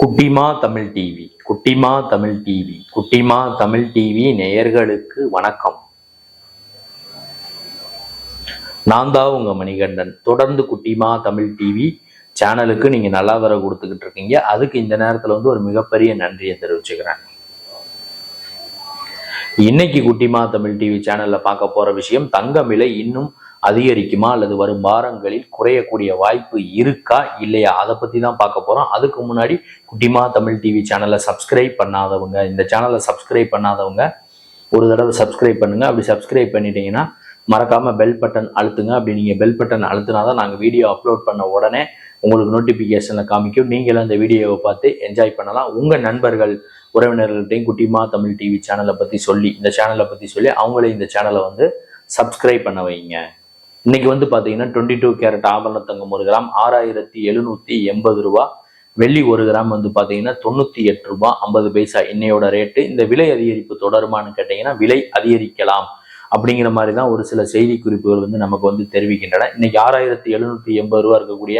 குட்டிமா தமிழ் டிவி குட்டிமா தமிழ் டிவி குட்டிமா தமிழ் டிவி நேயர்களுக்கு வணக்கம். நான் தான் உங்க மணிகண்டன். தொடர்ந்து குட்டிமா தமிழ் டிவி சேனலுக்கு நீங்க நல்லா வர கொடுத்துக்கிட்டு இருக்கீங்க. அதுக்கு இந்த நேரத்துல வந்து ஒரு மிகப்பெரிய நன்றியை தெரிவிச்சுக்கிறேன். இன்னைக்கு குட்டிமா தமிழ் டிவி சேனல்ல பார்க்க போற விஷயம் தங்கம் விலை இன்னும் அதிகரிக்குமா அல்லது வரும் வாரங்களில் குறையக்கூடிய வாய்ப்பு இருக்கா இல்லையா? அதை பற்றி தான் பார்க்க போகிறோம் அதுக்கு முன்னாடி குட்டிமா தமிழ் டிவி சேனலை சப்ஸ்கிரைப் பண்ணாதவங்க இந்த சேனலை சப்ஸ்கிரைப் பண்ணாதவங்க ஒரு தடவை சப்ஸ்கிரைப் பண்ணுங்கள் அப்படி சப்ஸ்கிரைப் பண்ணிட்டீங்கன்னா மறக்காமல் பெல் பட்டன் அழுத்துங்க. அப்படி நீங்கள் பெல் பட்டன் அழுத்தினா தான் நாங்கள் வீடியோ அப்லோட் பண்ண உடனே உங்களுக்கு நோட்டிஃபிகேஷனில் காமிக்கும். நீங்களும் அந்த வீடியோவை பார்த்து என்ஜாய் பண்ணலாம். உங்கள் நண்பர்கள் உறவினர்கள்ட்டையும் குட்டிமா தமிழ் டிவி சேனலை பற்றி சொல்லி இந்த சேனலை பற்றி சொல்லி அவங்களே இந்த சேனலை வந்து சப்ஸ்கிரைப் பண்ண வைங்க. இன்னைக்கு வந்து பார்த்தீங்கன்னா டுவெண்ட்டி டூ கேரட் ஆபரண தங்கம் ஒரு கிராம் ஆறாயிரத்தி எழுநூத்தி எண்பது ரூபா. வெள்ளி ஒரு கிராம் வந்து பார்த்தீங்கன்னா தொண்ணூற்றி எட்டு ரூபா ஐம்பது பைசா இன்னையோட ரேட்டு இந்த விலை அதிகரிப்பு தொடருமான்னு கேட்டீங்கன்னா விலை அதிகரிக்கலாம் அப்படிங்கிற மாதிரி தான் ஒரு சில செய்தி குறிப்புகள் வந்து நமக்கு வந்து தெரிவிக்கின்றன. இன்னைக்கு ஆறாயிரத்தி எழுநூற்றி எண்பது ரூபா இருக்கக்கூடிய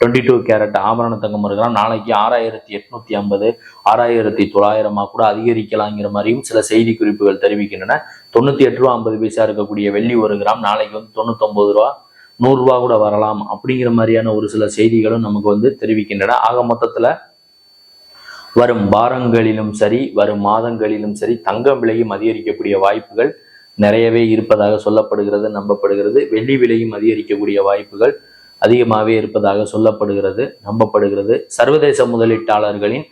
டுவெண்ட்டி டூ கேரட் ஆபரண தங்கம் ஒரு கிராம் நாளைக்கு ஆறாயிரத்தி எட்நூத்தி ஐம்பது ஆறாயிரத்தி தொள்ளாயிரமா கூட அதிகரிக்கலாங்கிற மாதிரியும் சில செய்தி குறிப்புகள் தெரிவிக்கின்றன. தொண்ணூத்தி எட்டு ரூபா ஐம்பது பைசா இருக்கக்கூடிய வெள்ளி ஒரு கிராம் நாளைக்கு வந்து தொண்ணூத்தொன்பது ரூபா நூறுரூவா கூட வரலாம் அப்படிங்கிற மாதிரியான ஒரு சில செய்திகளும் நமக்கு வந்து தெரிவிக்கின்றன. ஆக மொத்தத்துல வரும் வாரங்களிலும் சரி வரும் மாதங்களிலும் சரி தங்கம் விலையும் அதிகரிக்கக்கூடிய வாய்ப்புகள் நிறையவே இருப்பதாக சொல்லப்படுகிறது நம்பப்படுகிறது. வெள்ளி விலையும் அதிகரிக்கக்கூடிய வாய்ப்புகள் அதிகமாகவே இருப்பதாக சொல்லப்படுகிறது நம்பப்படுகிறது. சர்வதேச முதலீட்டாளர்களின்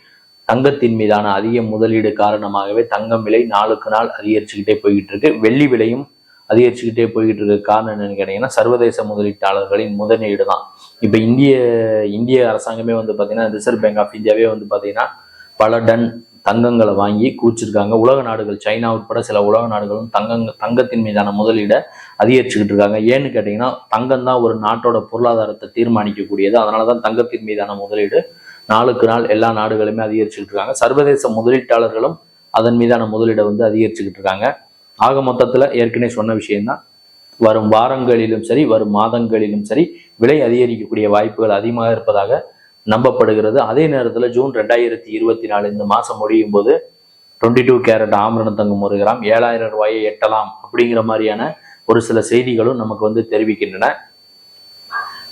தங்கத்தின் மீதான அதிக முதலீடு காரணமாகவே தங்கம் விலை நாளுக்கு நாள் அதிகரிச்சுக்கிட்டே போய்கிட்டு இருக்கு வெள்ளி விலையும் அதிகரிச்சுக்கிட்டே போய்கிட்டு இருக்க காரணம் என்னன்னு கேட்டீங்கன்னா சர்வதேச முதலீட்டாளர்களின் முதலீடு தான் இப்போ இந்திய இந்திய அரசாங்கமே வந்து பார்த்தீங்கன்னா ரிசர்வ் பேங்க் ஆஃப் இந்தியாவே வந்து பார்த்தீங்கன்னா பல டன் தங்கங்களை வாங்கி கூச்சிருக்காங்க உலக நாடுகள் சைனா உட்பட சில உலக நாடுகளும் தங்கங்க தங்கத்தின் மீதான முதலீடை அதிகரிச்சுக்கிட்டு இருக்காங்க. ஏன்னு கேட்டிங்கன்னா தங்கம் தான் ஒரு நாட்டோட பொருளாதாரத்தை தீர்மானிக்கக்கூடியது. அதனால தான் தங்கத்தின் மீதான முதலீடு நாளுக்கு நாள் எல்லா நாடுகளுமே அதிகரிச்சுக்கிட்டு இருக்காங்க. சர்வதேச முதலீட்டாளர்களும் அதன் மீதான முதலீடை வந்து அதிகரிச்சுக்கிட்டு இருக்காங்க. ஆக மொத்தத்தில் ஏற்கனவே சொன்ன விஷயம்தான். வரும் வாரங்களிலும் சரி வரும் மாதங்களிலும் சரி விலை அதிகரிக்கக்கூடிய வாய்ப்புகள் அதிகமாக இருப்பதாக நம்பப்படுகிறது. அதே நேரத்தில் ஜூன் ரெண்டாயிரத்தி இருபத்தி நாலு இந்த மாதம் முடியும் போது டுவெண்ட்டி டூ கேரட் ஆமரண தங்கம் ஒரு கிராம் ஏழாயிரம் ரூபாயை எட்டலாம் அப்படிங்கிற மாதிரியான ஒரு சில செய்திகளும் நமக்கு வந்து தெரிவிக்கின்றன.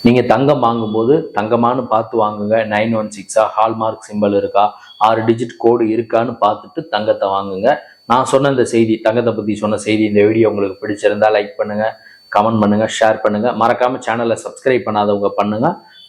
நீங்கள் தங்கம் வாங்கும்போது தங்கமானு பார்த்து வாங்குங்க. நைன் ஒன் சிக்ஸா ஹால்மார்க் சிம்பிள் இருக்கா? ஆறு டிஜிட் கோடு இருக்கான்னு பார்த்துட்டு தங்கத்தை வாங்குங்க. நான் சொன்ன இந்த செய்தி தங்கத்தை பற்றி சொன்ன செய்தி இந்த வீடியோ உங்களுக்கு பிடிச்சிருந்தா லைக் பண்ணுங்கள் கமெண்ட் பண்ணுங்க ஷேர் பண்ணுங்கள் மறக்காமல் சேனலை சப்ஸ்கிரைப் பண்ணாதவங்க பண்ணுங்கள்